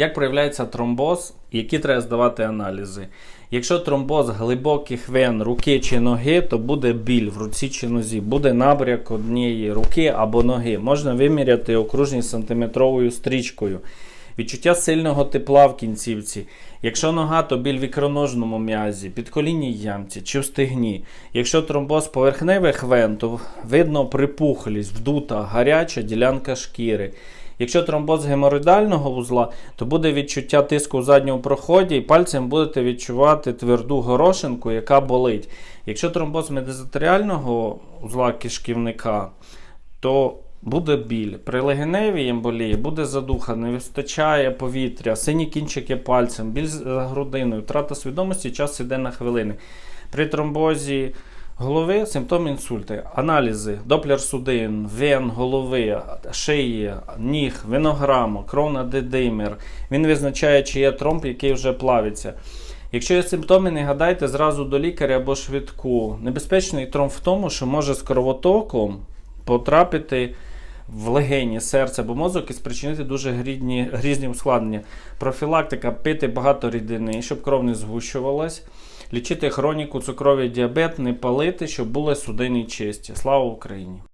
Як проявляється тромбоз, які треба здавати аналізи? Якщо тромбоз глибоких вен руки чи ноги, то буде біль в руці чи нозі, буде набряк однієї руки або ноги. Можна виміряти окружність сантиметровою стрічкою. Відчуття сильного тепла в кінцівці. Якщо нога, то біль в ікроножному м'язі, підколінній ямці чи в стегні. Якщо тромбоз поверхневих вен, то видно припухлість, вдута, гаряча ділянка шкіри. Якщо тромбоз геморроїдального вузла, то буде відчуття тиску в задньому проході, і пальцем будете відчувати тверду горошинку, яка болить. Якщо тромбоз медизотеріального вузла кишківника, то буде біль. При легеневій емболії буде задуха, не вистачає повітря, сині кінчики пальцем, біль за грудиною, втрата свідомості, час іде на хвилини. При тромбозі голови симптоми інсульту, аналізи, доплер судин, вен, голови, шиї, ніг, винограму, кров на дедимер. Він визначає, чи є тромб, який вже плавиться. Якщо є симптоми, не гадайте зразу до лікаря або швидку. Небезпечний тромб в тому, що може з кровотоком потрапити в легені, серце або мозок і спричинити дуже грізні, грізні ускладнення. Профілактика пити багато рідини, щоб кров не згущувалась, лічити хроніку, цукровий діабет, не палити, щоб були судини чисті. Слава Україні!